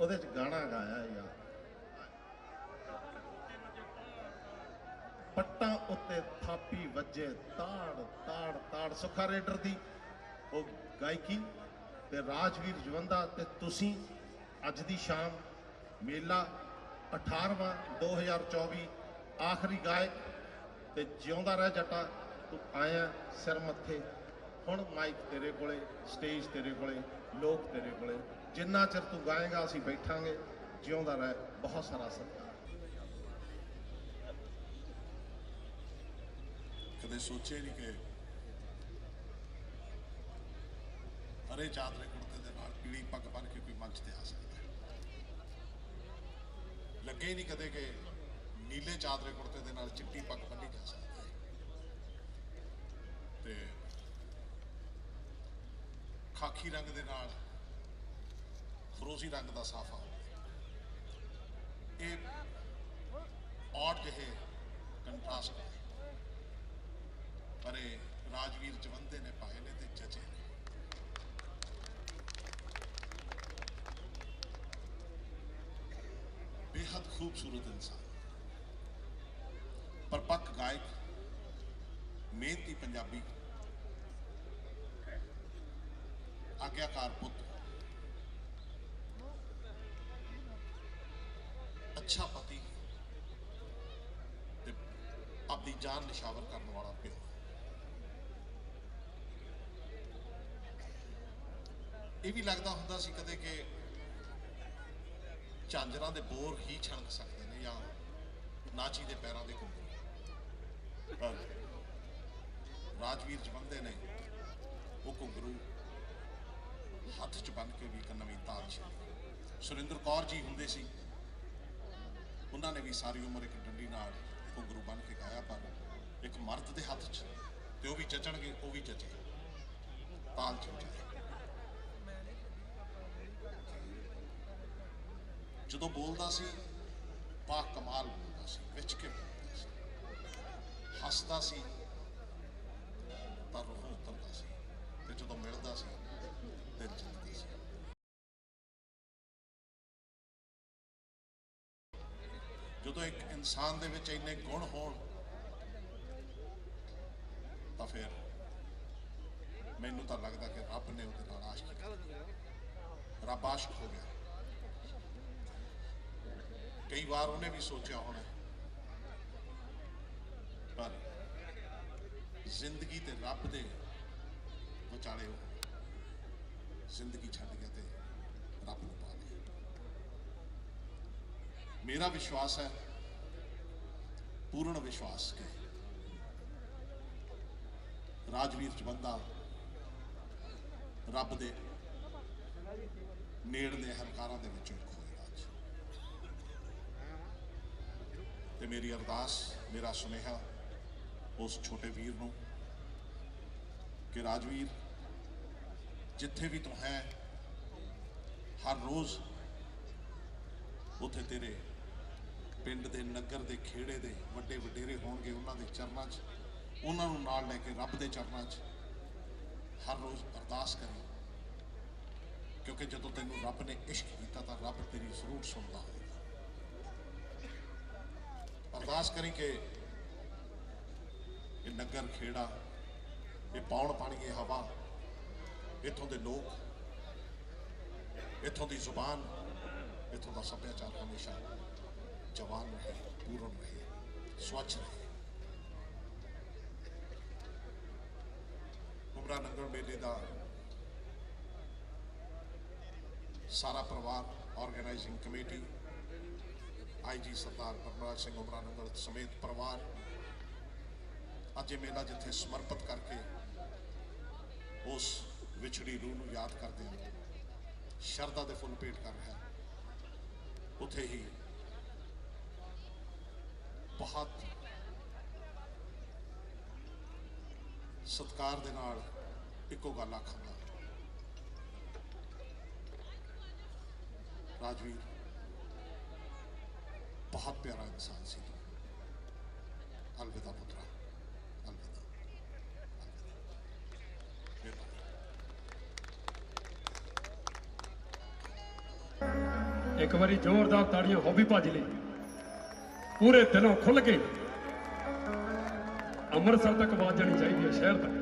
ਉਹਦੇ ਚ ਗਾਣਾ ਗਾਇਆ ਯਾਰ। ਪੱਟਾਂ ਉੱਤੇ ਥਾਪੀ ਵੱਜੇ ਤਾੜ ਤਾੜ ਤਾੜ। ਸੁੱਖਾ ਰੇਡਰ ਦੀ ਉਹ ਗਾਇਕੀ ਤੇ ਰਾਜਵੀਰ ਜਵੰਦਾ ਤੇ ਤੁਸੀਂ ਅੱਜ ਦੀ ਸ਼ਾਮ ਮੇਲਾ 18ਵਾਂ 2024 ਆਖਰੀ ਗਾਇਕ ਤੇ ਜਿਉਂਦਾ ਰਹਿ ਜੱਟਾ, ਤੂੰ ਆਇਆ ਸਿਰ ਮੱਥੇ ਹੁਣ ਮਾਈਕ ਤੇਰੇ ਕੋਲੇ ਸਟੇਜ ਤੇਰੇ ਕੋਲੇ, ਲੋਕ ਤੇਰੇ ਕੋਲੇ। ਜਿੰਨਾ ਚਿਰ ਤੂੰ ਗਾਏਗਾ, ਅਸੀਂ ਬੈਠਾਂਗੇ, ਜਿਉਂਦਾ ਰਹਿ। ਬਹੁਤ ਸਾਰਾ ਸਤਿਕਾਰ। ਕਦੇ ਸੋਚਿਆ ਨਹੀਂ ਕਿ ਹਰੇ ਚਾਦਰੇ ਕੁੜਤੇ ਦੇ ਨਾਲ ਪੀੜੀ ਪੱਗ ਬੰਨ ਕੇ ਕੋਈ ਮੰਚ ਤੇ ਆ ਸਕਦਾ ਲੱਗੇ ਹੀ ਨਹੀਂ ਕਦੇ ਕਿ ਨੀਲੇ ਚਾਦਰੇ ਕੁੜਤੇ ਦੇ ਨਾਲ ਚਿੱਟੀ ਪੱਗ ਬੰਨੀ ਜਾ ਸਕਦੀ ਤੇ ਖਾਕੀ ਰੰਗ ਦੇ ਨਾਲ ਫਰੋਜ਼ੀ ਰੰਗ ਦਾ ਸਾਫਾ ਇਹ ਔਰ ਜਿਹੇ ਕੰਟਰਾਸਟ ਹੈ ਪਰ ਇਹ ਰਾਜਵੀਰ ਜਵੰਦੇ ਨੇ ਪਾਏ ਨੇ ਤੇ ਜਚੇ ਨੇ। ਬੇहद ਖੂਬਸੂਰਤ ਇਨਸਾਨ। ਪਰਪੱਕ ਗਾਇਕ, ਮਿਹਨਤੀ ਪੰਜਾਬੀ ਆਗਿਆਕਾਰ ਪੁੱਤ। ਅੱਛਾ ਪਤੀ। ਤੇ ਆਪਣੀ ਜਾਨ ਨਿਸ਼ਾਵਰ ਕਰਨ ਵਾਲਾ ਪਿਓ। ਇਹ ਵੀ ਲੱਗਦਾ ਹੁੰਦਾ ਸੀ ਕਦੇ ਕਿ ਝਾਂਜਰਾਂ ਦੇ ਬੋਰ ਹੀ ਛਣਕ ਸਕਦੇ ਨੇ ਜਾਂ ਨਾਚੀ ਦੇ ਪੈਰਾਂ ਦੇ ਘੁੰਗਰੂ ਪਰ ਰਾਜਵੀਰ ਜਵੰਦੇ ਨੇ ਹੱਥ 'ਚ ਬੰਨ ਕੇ ਵੀ ਇੱਕ ਨਵੀਂ ਤਾਲ ਛੇੜੀ। ਸੁਰਿੰਦਰ ਕੌਰ ਜੀ ਹੁੰਦੇ ਸੀ। ਉਹਨਾਂ ਨੇ ਵੀ ਸਾਰੀ ਉਮਰ ਇੱਕ ਡੰਡੀ ਨਾਲ ਘੁੰਗਰੂ ਬੰਨ ਕੇ ਗਾਇਆ, ਪਰ ਇੱਕ ਮਰਦ ਦੇ ਹੱਥ 'ਚ ਤੇ ਉਹ ਵੀ ਜਚਣਗੇ, ਉਹ ਵੀ ਜਚੇ। ਤਾਲ 'ਚ ਜਦੋਂ ਬੋਲਦਾ ਸੀ ਬਾ ਕਮਾਲ ਬੋਲਦਾ ਸੀ, ਵਿੱਚ ਕੇ ਬੋਲਦਾ ਸੀ। ਹੱਸਦਾ ਸੀ ਤਾਂ ਜਦੋਂ ਇੱਕ ਇਨਸਾਨ ਦੇ ਵਿੱਚ ਇੰਨੇ ਗੁਣ ਹੋਣ, ਤਾਂ ਫਿਰ ਮੈਨੂੰ ਤਾਂ ਲੱਗਦਾ ਕਿ ਰੱਬ ਨੇ ਉਹਦੇ ਨਾਲ ਆਸ਼ਕ ਰੱਬ ਆਸ਼ਕ ਹੋ ਗਿਆ। ਕਈ ਵਾਰ ਉਹਨੇ ਵੀ ਸੋਚਿਆ ਹੋਣਾ, ਪਰ ਜ਼ਿੰਦਗੀ ਤੇ ਰੱਬ ਦੇ ਵਿਚਾਲੇ ਉਹ ਜ਼ਿੰਦਗੀ ਛੱਡ ਗਿਆ ਤੇ ਰੱਬ ਨੂੰ ਪਾ ਮੇਰਾ ਵਿਸ਼ਵਾਸ ਹੈ, ਪੂਰਨ ਵਿਸ਼ਵਾਸ ਕਿ ਰਾਜਵੀਰ ਜਵੰਦਾ ਰੱਬ ਦੇ ਨੇੜਲੇ ਹਲਕਾਰਾਂ ਦੇ ਵਿੱਚੋਂ ਇੱਕ ਹੋਏਗਾ ਅੱਜ ਤੇ ਮੇਰੀ ਅਰਦਾਸ, ਮੇਰਾ ਸੁਨੇਹਾ ਉਸ ਛੋਟੇ ਵੀਰ ਨੂੰ ਕਿ ਰਾਜਵੀਰ, ਜਿੱਥੇ ਵੀ ਤੂੰ ਹੈ, ਹਰ ਰੋਜ਼ ਉੱਥੇ ਤੇਰੇ ਪਿੰਡ ਦੇ ਨਗਰ ਦੇ ਖੇੜੇ ਦੇ ਵੱਡੇ ਵਡੇਰੇ ਹੋਣਗੇ ਉਹਨਾਂ ਦੇ ਚਰਨਾਂ 'ਚ, ਉਹਨਾਂ ਨੂੰ ਨਾਲ ਲੈ ਕੇ ਰੱਬ ਦੇ ਚਰਨਾਂ 'ਚ ਹਰ ਰੋਜ਼ ਅਰਦਾਸ ਕਰੀ। ਕਿਉਂਕਿ ਜਦੋਂ ਤੈਨੂੰ ਰੱਬ ਨੇ ਇਸ਼ਕ ਕੀਤਾ ਤਾਂ ਰੱਬ ਤੇਰੀ ਜ਼ਰੂਰ ਸੁਣਦਾ ਹੋਵੇਗਾ। ਅਰਦਾਸ ਕਰੀ ਕਿ ਇਹ ਨਗਰ ਖੇੜਾ, ਇਹ ਪੌਣ ਪਾਣੀ, ਇਹ ਹਵਾ, ਇੱਥੋਂ ਦੇ ਲੋਕ, ਇੱਥੋਂ ਦੀ ਜ਼ੁਬਾਨ, ਇੱਥੋਂ ਦਾ ਸੱਭਿਆਚਾਰ ਹਮੇਸ਼ਾ ਜਵਾਨ ਰਹੇ ਪੂਰਨ ਰਹੇ ਸਵੱਛ ਰਹੇ ਉਮਰਾ ਨੰਗਲ ਮੇਲੇ ਦਾ ਸਾਰਾ ਪਰਿਵਾਰ organizing committee IG Sardar Parmraj Singh Umranangal ਸਮੇਤ ਪਰਿਵਾਰ ਅੱਜ ਇਹ ਮੇਲਾ ਜਿੱਥੇ ਸਮਰਪਿਤ ਕਰਕੇ ਉਸ ਵਿਛੜੀ ਰੂਹ ਨੂੰ ਯਾਦ ਕਰਦੇ ਹਾਂ ਸ਼ਰਧਾ ਦੇ ਫੁੱਲ ਭੇਟ ਕਰ ਰਿਹਾ ਉੱਥੇ ਹੀ ਬਹੁਤ ਸਤਕਾਰ ਦੇ ਨਾਲ ਇੱਕੋ ਗੱਲ ਆਖਾਂਗਾ। ਰਾਜਵੀਰ, ਬਹੁਤ ਪਿਆਰਾ ਇਨਸਾਨ ਸੀ ਅਲਵਿਦਾ ਪੁੱਤਰਾ, ਅਲਵਿਦਾ ਇੱਕ ਵਾਰੀ ਜ਼ੋਰਦਾਰ ਤਾੜੀਆਂ ਹੋ ਵੀ ਭੱਜ ਲਈ। ਪੂਰੇ ਦਿਲੋਂ ਖੁੱਲ ਕੇ ਅੰਮ੍ਰਿਤਸਰ ਤੱਕ ਆਵਾਜ਼ ਜਾਣੀ ਚਾਹੀਦੀ ਹੈ ਸ਼ਹਿਰ ਤੱਕ।